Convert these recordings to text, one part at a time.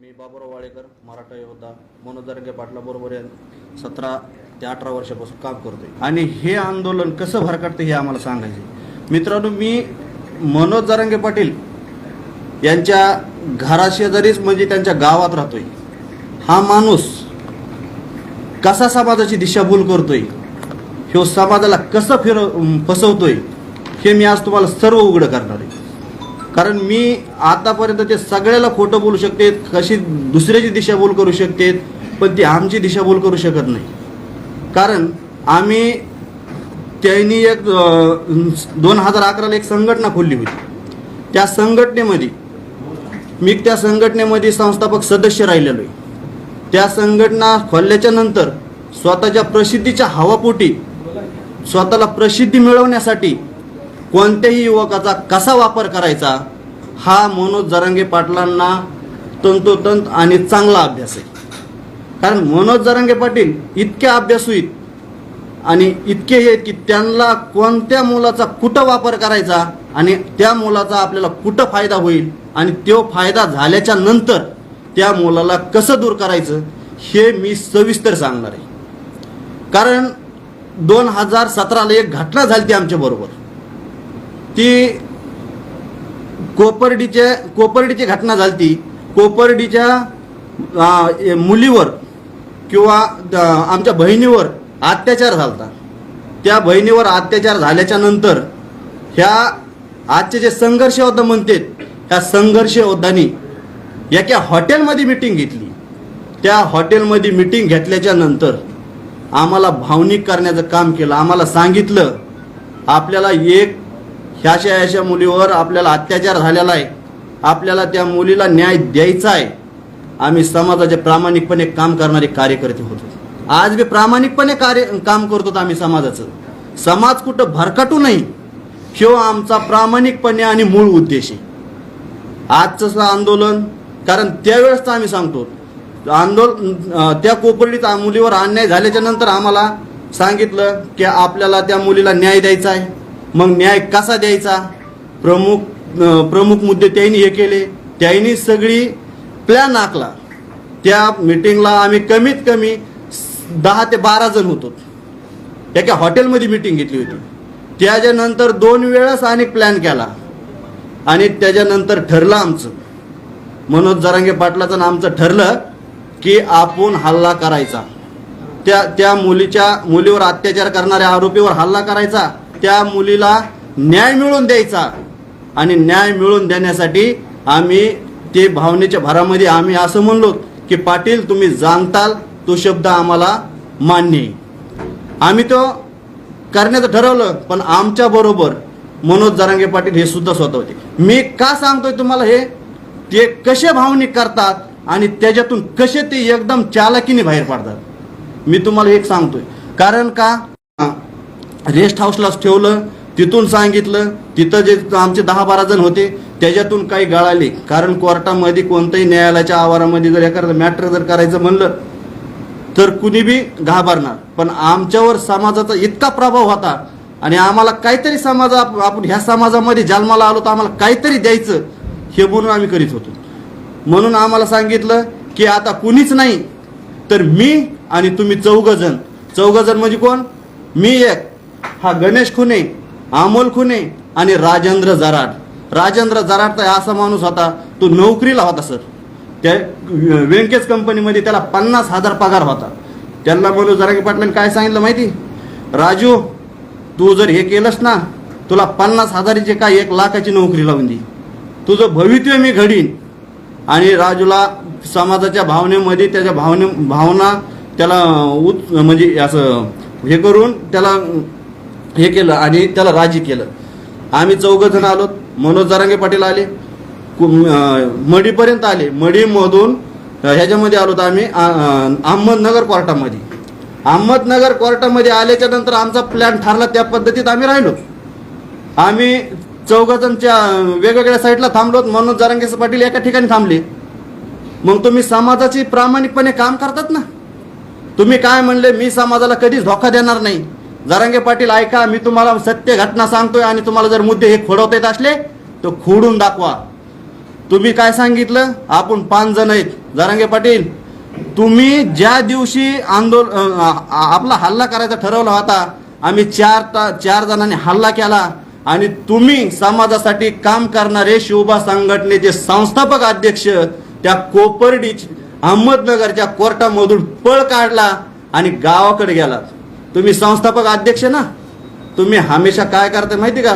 मी बाबुराव वाळेकर मराठा योद्धा मनोज दर्गे पाटला बरोबर सतरा ते अठरा वर्षापासून काम करतोय. आणि हे आंदोलन कसं भरकटतं हे आम्हाला सांगायचे मित्रांनो मी मनोज जरांगे पाटील यांच्या घराशेजारीच म्हणजे त्यांच्या गावात राहतोय. हा माणूस कसा समाजाची दिशाभूल करतोय? ह्यो समाजाला कसं फिर फसवतोय? हे मी आज तुम्हाला सर्व उघडं करणार आहे. कारण मी आतापर्यंत ते सगळ्याला खोटं बोलू शकते कशी दुसऱ्याची दिशाभूल करू शकते पण ती आमची दिशाभूल करू शकत नाही. कारण आम्ही त्यांनी एक दोन हजार अकराला एक संघटना खोलली होती. त्या संघटनेमध्ये मी त्या संघटनेमध्ये संस्थापक सदस्य राहिलेलो आहे. त्या संघटना खोलल्याच्या नंतर स्वतःच्या प्रसिद्धीच्या हवापोटी स्वतःला प्रसिद्धी मिळवण्यासाठी कोणत्याही युवकाचा कसा वापर करायचा हा मनोज जरांगे पाटलांना तंतोतंत आणि चांगला अभ्यास आहे. कारण मनोज जरांगे पाटील इतके अभ्यासू आहेत आणि इतके हे की त्यांना कोणत्या मुलाचा कुठं वापर करायचा आणि त्या मुलाचा आपल्याला कुठं फायदा होईल आणि तो फायदा झाल्याच्यानंतर त्या मुलाला कसं दूर करायचं हे मी सविस्तर सांगणार आहे. कारण दोन हजार सतराला एक घटना झाली ती आमच्या ती कोपर्डीच्या कोपर्डीची घटना झाली कोपर्डीच्या मुलीवर किंवा द- आमच्या बहिणीवर अत्याचार झाला त्या बहिणीवर अत्याचार झाल्याच्यानंतर ह्या आजचे जे संघर्ष योद्धा म्हणतात ह्या संघर्ष योद्धांनी एका हॉटेलमध्ये मिटिंग घेतली. त्या हॉटेलमध्ये मिटिंग घेतल्याच्या नंतर आम्हाला भावनिक करण्याचं काम केलं. आम्हाला सांगितलं आपल्याला एक ह्याशा अशा मुलीवर आपल्याला अत्याचार झालेला आहे. आपल्याला त्या मुलीला न्याय द्यायचा आहे. आम्ही समाजाचे प्रामाणिकपणे काम करणारे कार्यकर्ते होतो. आज बी प्रामाणिकपणे कार्य काम करतो आम्ही समाजाचं. समाज कुठं भरकटू नाही ह्यो आमचा प्रामाणिकपणे आणि मूळ उद्देश आहे. आजचं आंदोलन कारण त्यावेळेस आम्ही सांगतो आंदोलन त्या कोपर्डीत मुलीवर अन्याय झाल्याच्यानंतर आम्हाला सांगितलं की आपल्याला त्या मुलीला न्याय द्यायचा आहे. मग न्याय कसा द्यायचा? प्रमुख प्रमुख मुद्दे त्यांनी हे केले. त्यांनी सगळी प्लॅन आखला. त्या मिटिंगला आम्ही कमीत कमी दहा ते बारा जण होतो. एका हॉटेलमध्ये मिटिंग घेतली होती. त्याच्यानंतर दोन वेळेस आणि प्लॅन केला. आणि त्याच्यानंतर ठरलं आमचं. मनोज जरांगे पाटलाचं आमचं ठरलं की आपण हल्ला करायचा. त्या त्या मुलीच्या मुलीवर अत्याचार करणाऱ्या आरोपीवर हल्ला करायचा. त्या मुलीला न्याय मिळवून द्यायचा. आणि न्याय मिळवून देण्यासाठी आम्ही ते भावनेच्या भरामध्ये आम्ही असं म्हणलो की पाटील तुम्ही जाणताल तो शब्द आम्हाला मान्य आम्ही तो करण्याचं ठरवलं पण आमच्या बरोबर मनोज जरांगे पाटील हे सुद्धा स्वतः होते. मी का सांगतोय तुम्हाला हे? ते कसे भावनिक करतात आणि त्याच्यातून कसे ते एकदम चालाकीने बाहेर पडतात? मी तुम्हाला एक सांगतोय. कारण का? रेस्ट हाऊसलाच ठेवलं तिथून सांगितलं तिथं जे आमचे दहा बारा जण होते त्याच्यातून काही गळाले. कारण कोर्टामध्ये कोणत्याही न्यायालयाच्या आवारामध्ये जर एखादं मॅटर जर करायचं म्हणलं तर कुणी बी घाबरणार. पण आमच्यावर समाजाचा इतका प्रभाव होता आणि आम्हाला काहीतरी समाज आप- आपण ह्या समाजामध्ये जन्माला आलो तर आम्हाला काहीतरी द्यायचं हे म्हणून आम्ही करीत होतो. म्हणून आम्हाला सांगितलं की आता कुणीच नाही तर मी आणि तुम्ही चौघ जण चौघ जण म्हणजे कोण? मी एक. हा गणेश खुने अमोल खुने आणि राजेंद्र जराड. राजेंद्र जराड तर असा माणूस होता तो नोकरीला होता सर. त्या व्यंकेश कंपनीमध्ये त्याला पन्नास हजार पगार होता. त्यांना बोलू जरा की पाटलांनी काय सांगितलं माहिती? राजू तू जर हे केलंस ना तुला पन्नास हजाराची काय एक लाखाची नोकरी लावून दे. तुझं भवितव्य मी घडीन. आणि राजूला समाजाच्या भावनेमध्ये त्याच्या भावने भावना त्याला उत म्हणजे असं हे करून त्याला हे केलं आणि त्याला राजी केलं. आम्ही चौघजण आलो. मनोज जरांगे पाटील आले. कु- मडीपर्यंत आले. मडीमधून ह्याच्यामध्ये आलो तर आम्ही अहमदनगर कोर्टामध्ये. अहमदनगर कोर्टामध्ये आल्याच्यानंतर आमचा प्लॅन ठरला त्या पद्धतीत आम्ही राहिलो. आम्ही चौघजणच्या वेगवेगळ्या साईडला थांबलो मनोज जरांगे पाटील एका ठिकाणी थांबले. मग तुम्ही समाजाची प्रामाणिकपणे काम करतात ना? तुम्ही काय म्हणले? मी समाजाला कधीच धोका देणार नाही. जरांगे पाटील ऐका मी तुम्हाला सत्य घटना सांगतोय आणि तुम्हाला जर मुद्दे हे खोडवता येत असले तर खोडून दाखवा. तुम्ही काय सांगितलं? आपण पाच जण आहेत. जरांगे पाटील तुम्ही ज्या दिवशी आंदोलन आपला हल्ला करायचा ठरवला होता आम्ही चार ता चार जणांनी हल्ला केला आणि तुम्ही समाजासाठी काम करणारे शिवबा संघटनेचे संस्थापक अध्यक्ष त्या कोपर्डी अहमदनगरच्या कोर्टामधून पळ काढला आणि गावाकडे गेलात तुम्ही संस्थापक अध्यक्ष ना. तुम्ही हमेशा काय करता माहिती का?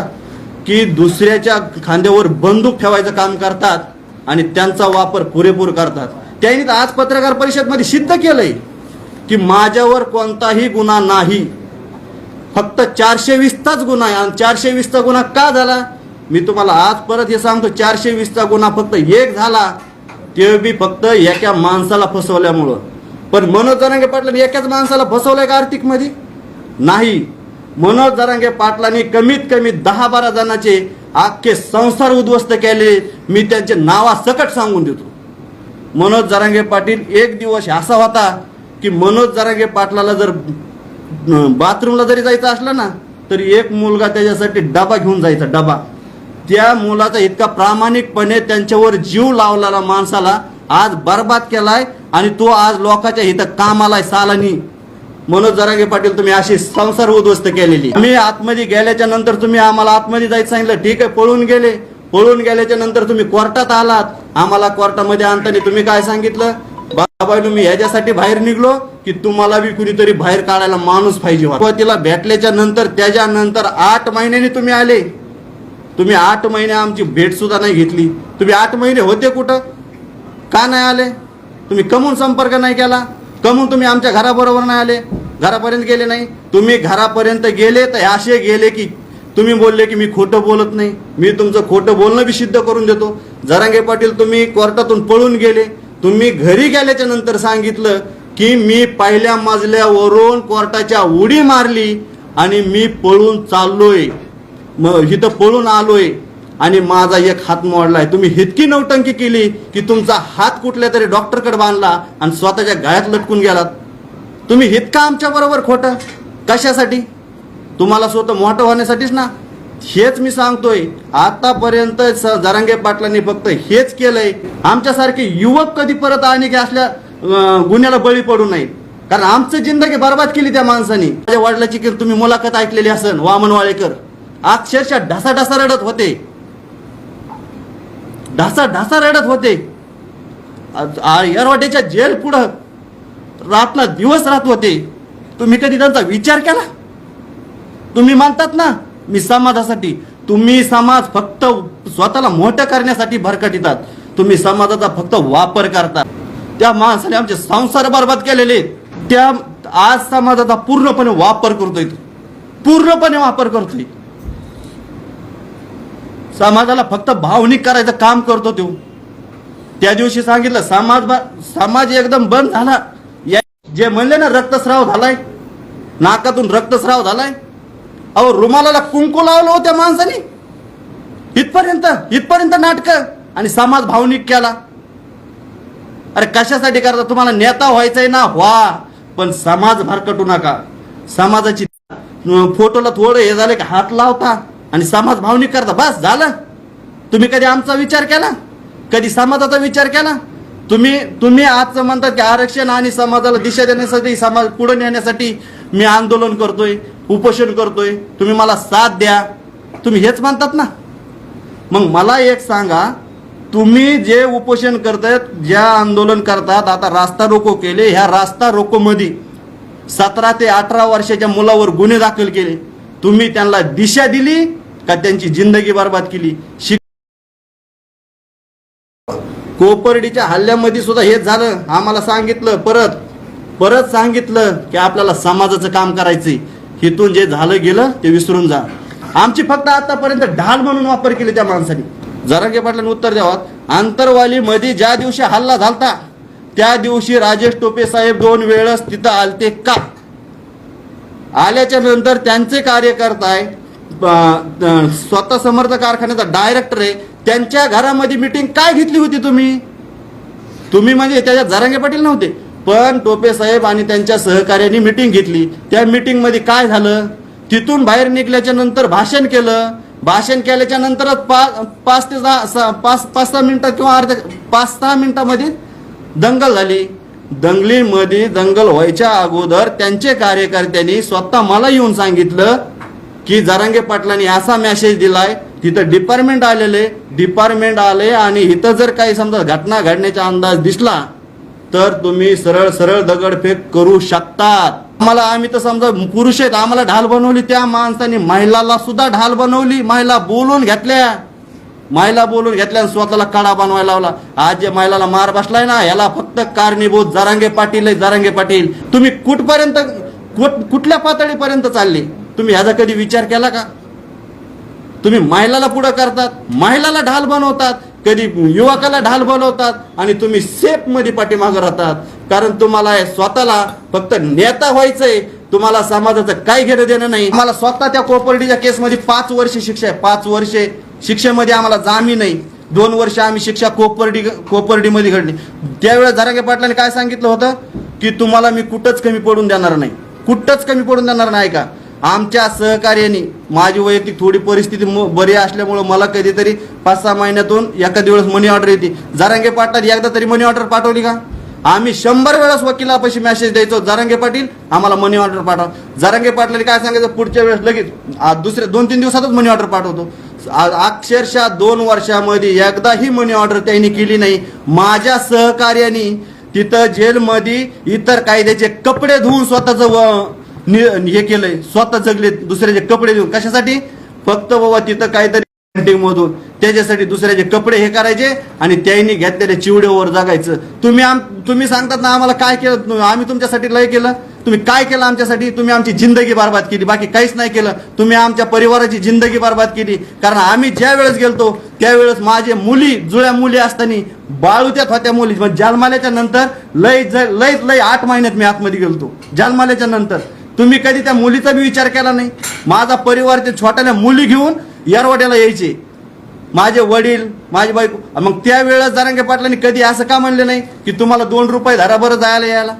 की दुसऱ्याच्या खांद्यावर बंदूक ठेवायचं काम करतात आणि त्यांचा वापर पुरेपूर करतात. त्यांनी तर आज पत्रकार परिषदमध्ये सिद्ध केलंय की माझ्यावर कोणताही गुन्हा नाही. फक्त चारशे वीसचाच गुन्हा आहे. आणि चारशे वीसचा गुन्हा का झाला? मी तुम्हाला आज परत हे सांगतो चारशे वीसचा गुन्हा फक्त एक झाला. ते बी फक्त एका माणसाला फसवल्यामुळं. पण मनोज जरांगे पाटलांनी एकाच माणसाला फसवलंय का आर्थिकमध्ये? नाही. मनोज जरांगे पाटलांनी कमीत कमी दहा बारा जणांचे आख्खे संसार उद्ध्वस्त केले. मी त्यांचे नावासकट सांगून देतो. मनोज जरांगे पाटील एक दिवस असा होता की मनोज जरांगे पाटलाला जर बाथरूमला जरी जायचं असलं ना तरी एक मुलगा त्याच्यासाठी डबा घेऊन जायचा डबा. त्या मुलाचा इतका प्रामाणिकपणे त्यांच्यावर जीव लावलेला माणसाला आज बर्बाद केलाय आणि तो आज लोकांच्या इथं कामाला आहे सालानी. मनोज जरांगे पाटील तुम्ही अशी संसार उद्ध्वस्त केलेली. मी आतमध्ये गेल्याच्यानंतर तुम्ही आम्हाला आतमध्ये जायचं सांगितलं. ठीक आहे पळून गेले. पळून गेल्याच्यानंतर तुम्ही कोर्टात आलात. आम्हाला कोर्टामध्ये आणताना तुम्ही काय सांगितलं? बाबा मी ह्याच्यासाठी बाहेर निघलो की तुम्हाला बी कुणीतरी बाहेर काढायला माणूस पाहिजे होता. तिला भेटल्याच्या नंतर त्याच्यानंतर आठ महिन्यांनी तुम्ही आले. तुम्ही आठ महिने आमची भेट सुद्धा नाही घेतली. तुम्ही आठ महिने होते कुठं? का नाही आले? तुम्ही कमून संपर्क नाही केला? कमून तुम्ही आमच्या घराबरोबर नाही आले? घरापर्यंत गेले नाही? तुम्ही घरापर्यंत गेले तर असे गेले की तुम्ही बोलले की मी खोटं बोलत नाही. मी तुमचं खोटं बोलणं बी सिद्ध करून देतो. जरांगे पाटील तुम्ही कोर्टातून पळून गेले. तुम्ही घरी गेल्याच्यानंतर सांगितलं की मी पहिल्या मजल्यावरून कोर्टाच्या उडी मारली आणि मी पळून चाललोय. मग इथं पळून आलोय. आणि माझा एक हात मोडलाय. तुम्ही इतकी नौटंकी केली की तुमचा हात कुठल्या तरी डॉक्टरकडे बांधला आणि स्वतःच्या गळ्यात लटकून गेलात. तुम्ही इतका आमच्या बरोबर खोटं? कशासाठी? तुम्हाला स्वतः मोठं होण्यासाठीच ना? हेच मी सांगतोय. आतापर्यंत स- जरांगे पाटलांनी फक्त हेच केलंय. आमच्यासारखे युवक कधी परत आणि की असल्या गुन्ह्याला बळी पडू नये कारण आमचं जिंदगी बर्बाद केली त्या माणसानी. माझ्या वडिलाची की तुम्ही मुलाखत ऐकलेली असन वामन वाळेकर. अक्षरशः ढसाढसा रडत होते. ढासा ढासा रडत होते. येरवाड्याच्या जेल पुढं रातना दिवस राहत होते. तुम्ही कधी त्यांचा विचार केला? तुम्ही मानतात ना मी समाजासाठी तुम्ही समाज फक्त स्वतःला मोठं करण्यासाठी भरकटितात. तुम्ही समाजाचा फक्त वापर करता त्या माणसाने आमचे संसार बर्बाद केलेले. आहेत. त्या आज समाजाचा पूर्णपणे वापर करतोय पूर्णपणे वापर करतोय. समाजाला फक्त भावनिक करायचं काम करतो तो. त्या दिवशी सांगितलं समाज समाज एकदम बंद झाला. या जे म्हणले ना रक्तस्राव झालाय नाकातून रक्तस्राव झालाय अहो रुमालाला कुंकू लावलं हो त्या माणसाने. इथपर्यंत इथपर्यंत नाटक आणि समाज भावनिक केला. अरे कशासाठी करता? तुम्हाला नेता व्हायचंय ना व्हा. पण समाज भरकटू नका. समाजाची फोटोला थोडं हे झालं की हात लावता. आणि समाज भावनिक करता. बस झालं. तुम्ही कधी आमचा विचार केला? कधी समाजाचा विचार केला? तुम्ही तुम्ही आजचं म्हणतात की आरक्षण आणि समाजाला दिशा देण्यासाठी समाज पुढे नेण्यासाठी मी आंदोलन करतोय उपोषण करतोय. तुम्ही मला साथ द्या. तुम्ही हेच म्हणतात ना. मग मला एक सांगा तुम्ही जे उपोषण करतात ज्या आंदोलन करतात आता रास्ता रोको केले ह्या रास्ता रोको मध्ये सतरा ते अठरा वर्षाच्या मुलावर गुन्हे दाखल केले. तुम्ही त्यांना दिशा दिली का त्यांची जिंदगी बर्बाद केली? शिक कोपर्डीच्या हल्ल्यामध्ये सुद्धा हेच झालं. आम्हाला सांगितलं परत परत सांगितलं की आपल्याला समाजाचं काम करायचंय. हिथून जे झालं गेलं ते विसरून जा. आमची फक्त आतापर्यंत ढाल म्हणून वापर केली त्या माणसाने. जरांगे पाटलांनी उत्तर द्यावात आंतरवाली मध्ये ज्या दिवशी हल्ला झालता त्या दिवशी राजेश टोपे साहेब दोन वेळस तिथं आलते का? आल्याच्यानंतर त्यांचे कार्यकर्ता आहे स्वतः समर्थ कारखान्याचा डायरेक्टर आहे. त्यांच्या घरामध्ये मिटिंग काय घेतली होती तुम्ही? तुम्ही म्हणजे त्याच्यात जरांगे पाटील नव्हते. पण टोपे साहेब आणि त्यांच्या सहकार्याने मिटिंग घेतली. त्या मिटिंगमध्ये काय झालं? तिथून बाहेर निघल्याच्या नंतर भाषण केलं. भाषण केल्याच्या नंतरच पाच पाच ते सहा सहा- पाच पाच सहा मिनिटात किंवा अर्ध्या पाच सहा मिनिटामध्ये दंगल झाली. दंगलीमध्ये दंगल व्हायच्या अगोदर त्यांचे कार्यकर्त्यांनी स्वतः मला येऊन सांगितलं की जरांगे पाटलांनी असा मेसेज दिलाय तिथं डिपार्टमेंट आलेले डिपार्टमेंट आले आणि इथं जर काही समजा घटना घडण्याचा अंदाज दिसला तर तुम्ही सरळ सरळ दगडफेक करू शकतात. आम्हाला आम्ही तर समजा पुरुष आहेत आम्हाला ढाल बनवली त्या माणसाने महिलाला सुद्धा ढाल बनवली महिला बोलून घेतल्या. महिला बोलून घेतल्या स्वतःला कडा बनवायला लावला. आज जे महिलाला मार बसलाय ना याला फक्त कारणीभूत जरांगे पाटील आहे जरांगे पाटील. तुम्ही कुठपर्यंत कुठल्या पातळीपर्यंत चालले? तुम्ही ह्याचा कधी विचार केला का? तुम्ही महिलाला पुढं करतात महिलाला ढाल बनवतात कधी युवकाला ढाल बनवतात आणि तुम्ही सेफमध्ये पाठीमागं राहतात. कारण तुम्हाला स्वतःला फक्त नेता व्हायचंय तुम्हाला समाजाचं काय घेणं देणं नाही. आम्हाला स्वतः त्या कोपर्डीच्या केसमध्ये पाच वर्ष शिक्षा आहे. पाच वर्षे शिक्षेमध्ये आम्हाला जामीन नाही. दोन वर्ष आम्ही शिक्षा कोपर्डी कोपर्डीमध्ये घडली. त्यावेळेस जरांगे पाटलांनी काय सांगितलं होतं? की तुम्हाला मी कुठंच कमी पडून देणार नाही. कुठंच कमी पडून देणार नाही का? आमच्या सहकार्याने माझी वैयक्तिक थोडी परिस्थिती बरी असल्यामुळं मला कधीतरी पाच सहा महिन्यातून एखाद्या वेळेस मनी ऑर्डर येते. जारांगे पाटलांनी एकदा तरी मनी ऑर्डर पाठवली का? आम्ही शंभर वेळेस वकिलापाशी मेसेज द्यायचो. जारांगे पाटील आम्हाला मनी ऑर्डर पाठवा. जारंगे पाटलाने काय सांगायचं पुढच्या वेळेस लगेच दुसऱ्या दोन तीन दिवसातच मनी ऑर्डर पाठवतो. अक्षरशः दोन वर्षामध्ये एकदाही मनी ऑर्डर त्यांनी केली नाही. माझ्या सहकार्याने तिथं जेलमध्ये इतर कायद्याचे कपडे धुवून स्वतःचं व- हे केलंय. स्वतः जगले दुसऱ्याचे कपडे देऊन. कशासाठी? फक्त बाबा तिथं काहीतरी पेंटिंग मधून. त्याच्यासाठी दुसऱ्याचे कपडे हे करायचे आणि त्यांनी घेतलेल्या चिवड्यावर जगायचं. तुम्ही आम तुम्ही सांगतात ना आम्हाला काय केलं आम्ही तुमच्यासाठी लय केलं. तुम्ही काय केलं आमच्यासाठी? तुम्ही आमची जिंदगी बरबाद केली. बाकी काहीच नाही केलं. तुम्ही आमच्या परिवाराची जिंदगी बरबाद केली. कारण आम्ही ज्या वेळेस गेलतो त्यावेळेस माझे मुली जुळ्या मुली असताना बाळूत्यात होत्या मुली मग जालमाल्याच्या नंतर लय लय लय आठ महिन्यात मी आतमध्ये गेलतो. जालमाल्याच्या नंतर. तुम्ही कधी त्या मुलीचा बी विचार केला नाही? माझा परिवार ते छोट्याल्या मुली घेऊन यारवाड्याला यायचे. माझे वडील माझी बायको. मग त्यावेळेला जरांगे पाटलांनी कधी असं का म्हणले नाही की तुम्हाला दोन रुपये धरा बरं जायला यायला?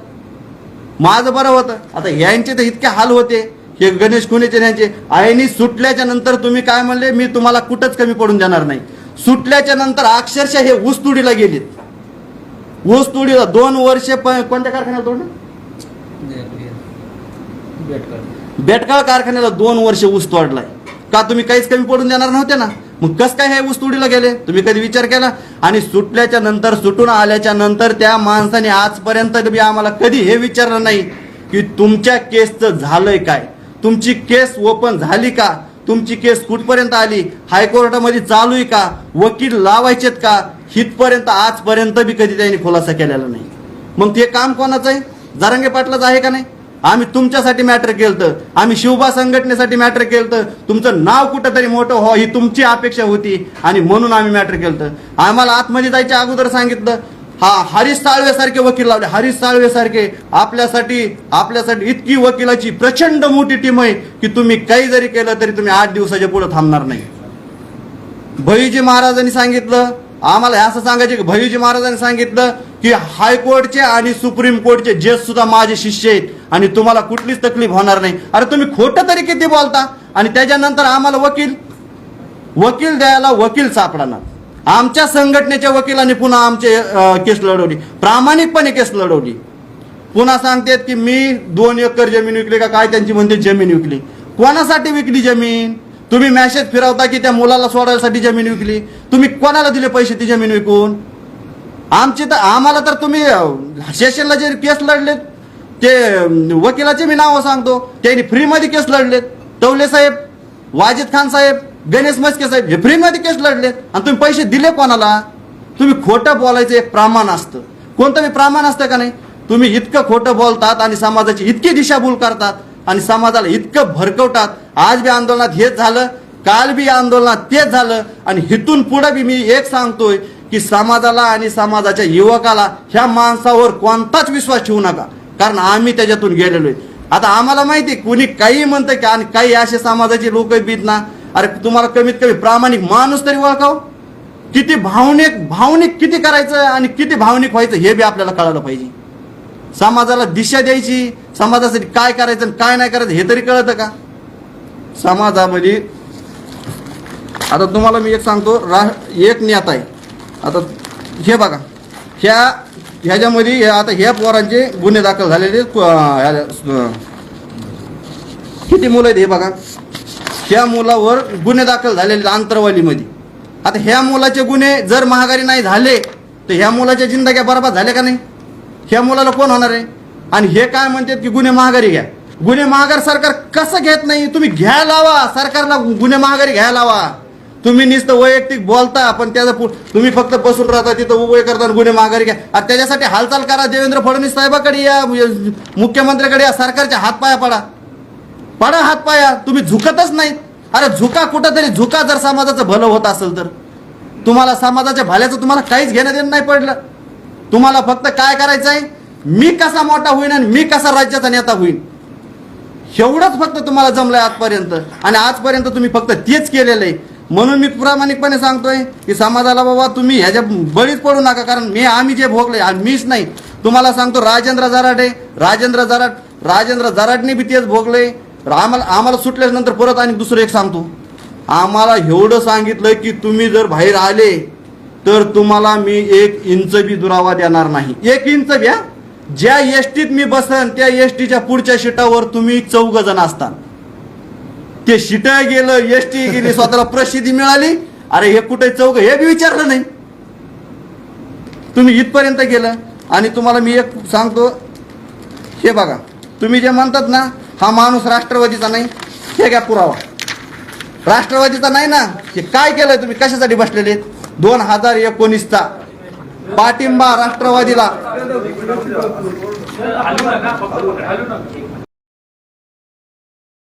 माझं बरं होतं. आता यांचे तर इतके हाल होते. हे गणेश खुनेचे यांचे. आईनी सुटल्याच्या नंतर तुम्ही काय म्हणले? मी तुम्हाला कुठंच कमी पडून देणार नाही. सुटल्याच्या नंतर अक्षरशः हे ऊसतुडीला गेलेत. ऊसतुडीला दोन वर्ष प- कोणत्या कारखान्याला तोडलं? बेटकाळ कारखान्याला दोन वर्ष ऊस तोडलाय. का तुम्ही काहीच कमी पडून देणार नव्हते ना? मग कस काय हे ऊस तोडीला गेले? तुम्ही कधी विचार केला? आणि सुटल्याच्या नंतर सुटून आल्याच्यानंतर त्या माणसाने आजपर्यंत बी आम्हाला कधी हे विचारलं नाही की तुमच्या केसचं झालंय काय? तुमची केस ओपन झाली का? तुमची केस कुठपर्यंत आली? हायकोर्टामध्ये चालू आहे का? वकील लावायचेत का? हितपर्यंत आजपर्यंत बी कधी त्यांनी खुलासा केलेला नाही. मग ते काम कोणाचं आहे? जारंगे पाटलाच आहे का नाही? आम्ही तुमच्यासाठी मॅटर केलं आम्ही शिवबा संघटनेसाठी मॅटर केलं तुमचं नाव कुठंतरी मोठं हो ही तुमची अपेक्षा होती आणि म्हणून आम्ही मॅटर केलं आम्हाला आतमध्ये जायच्या अगोदर सांगितलं हा हरीश साळवे सारखे वकील लावले. हरीश साळवे सारखे आपल्यासाठी आपल्यासाठी इतकी वकिलाची प्रचंड मोठी टीम आहे की तुम्ही काही जरी केलं तरी तुम्ही आठ दिवसाच्या पुढे थांबणार नाही. भैयूजी महाराजांनी सांगितलं आम्हाला हे असं सांगायचे की भैयूजी महाराजांनी सांगितलं की हायकोर्टचे आणि सुप्रीम कोर्टचे जज सुद्धा माझे शिष्य आहेत. आणि तुम्हाला कुठलीच तकलीफ होणार नाही. अरे तुम्ही खोटं तरी किती बोलता. आणि त्याच्यानंतर आम्हाला वकील वकील द्यायला वकील सापडणार. आमच्या संघटनेच्या वकिलांनी पुन्हा आमचे केस लढवली. प्रामाणिकपणे केस लढवली. पुन्हा सांगतात की मी दोन एकर जमीन विकली का काय त्यांची म्हणते जमीन विकली. कोणासाठी विकली जमीन? तुम्ही मॅसेज फिरवता की त्या मुलाला सोडायसाठी जमीन विकली? तुम्ही कोणाला दिले पैसे ती जमीन विकून? आमची तर आम्हाला तर तुम्ही सेशनला जे केस लढलेत ते वकिलाचे मी नावं सांगतो. त्यांनी फ्रीमध्ये केस लढलेत. टवले साहेब वाजिद खान साहेब गणेश मस्के साहेब हे फ्रीमध्ये केस लढलेत. आणि तुम्ही पैसे दिले कोणाला? तुम्ही खोटं बोलायचं एक प्रमाण असतं. कोणतं बी प्रमाण असतं का नाही? तुम्ही इतकं खोटं बोलतात आणि समाजाची इतकी दिशाभूल करतात आणि समाजाला इतकं भरकवतात. आज बी आंदोलनात हेच झालं काल बी आंदोलनात तेच झालं. आणि हिथून पुढे बी मी एक सांगतोय की समाजाला आणि समाजाच्या युवकाला ह्या माणसावर कोणताच विश्वास ठेवू नका. कारण आम्ही त्याच्यातून गेलेलो आहे. आता आम्हाला माहिती आहे, कुणी काही म्हणतं की आणि काही असे समाजाचे लोक बीत ना. अरे तुम्हाला कमीत कमी प्रामाणिक माणूस तरी ओळखाव. किती भावनिक भावनिक किती करायचं आणि किती भावनिक व्हायचं हे बी आपल्याला कळालं पाहिजे. समाजाला दिशा द्यायची समाजासाठी काय करायचं आणि काय नाही करायचं हे तरी कळतं का? समाजामध्ये आता तुम्हाला मी एक सांगतो रा एक नेता आहे. आता हे बघा ह्या ह्याच्यामध्ये हे आता ह्या पोरांचे गुन्हे दाखल झालेले आहेत. किती मुलं आहेत हे बघा. ह्या मुलावर गुन्हे दाखल झालेले आंतरवालीमध्ये आता ह्या मुलाचे गुन्हे जर महागारी नाही झाले तर ह्या मुलाच्या जिंदग्या बरबाद झाल्या का नाही? ह्या मुलाला कोण होणार आहे? आणि हे काय म्हणतात की गुन्हे महागारी घ्या. गुन्हे महागार सरकार कसं घेत नाही? तुम्ही घ्या लावा. सरकारला गुन्हे महागारी घ्या लावा. तुम्ही नुसतं वैयक्तिक बोलता पण त्याचं पु- तुम्ही फक्त बसून राहता तिथं उभे करता गुन्हे माघारी घ्या. आणि त्याच्यासाठी हालचाल करा. देवेंद्र फडणवीस साहेबाकडे या मुख्यमंत्र्याकडे या सरकारच्या हातपाया पडा. पडा हातपाया तुम्ही झुकतच नाहीत. अरे झुका कुठंतरी झुका जर समाजाचं भलं होत असेल तर. तुम्हाला समाजाच्या भल्याचं तुम्हाला काहीच घेणं देणं नाही पडलं. तुम्हाला फक्त काय करायचं आहे मी कसा मोठा होईन आणि मी कसा राज्याचा नेता होईन? एवढंच फक्त तुम्हाला जमलंय आजपर्यंत. आणि आजपर्यंत तुम्ही फक्त तेच केलेलं आहे. म्हणून मी प्रामाणिकपणे सांगतोय की समाजाला बाबा तुम्ही ह्याच्या बळीच पडू नका कारण मी आम्ही जे भोगले आणि मीच नाही. तुम्हाला सांगतो राजेंद्र जराटे राजेंद्र जराट राजेंद्र जराटने बी तेच भोगले. आम्हाला आम्हाला सुटल्यानंतर परत आणि दुसरं एक सांगतो. आम्हाला एवढं सांगितलं की तुम्ही जर बाहेर आले तर तुम्हाला मी एक इंच बी दुरावा देणार नाही. एक इंच बी ज्या एसटीत मी बसन त्या एसटीच्या पुढच्या शिटावर तुम्ही चौघ जण असता. ते शिट गेलं एसटी गेली स्वतःला प्रसिद्धी मिळाली. अरे हे कुठे चौघ? हे बी विचारलं नाही. तुम्ही इथपर्यंत गेलं आणि तुम्हाला मी एक सांगतो. हे बघा तुम्ही जे म्हणतात ना हा माणूस राष्ट्रवादीचा नाही हे घ्या पुरावा. राष्ट्रवादीचा नाही ना हे काय केलंय तुम्ही? कशासाठी बसलेले? दोन हजार एकोणीसचा पाठिंबा राष्ट्रवादीला.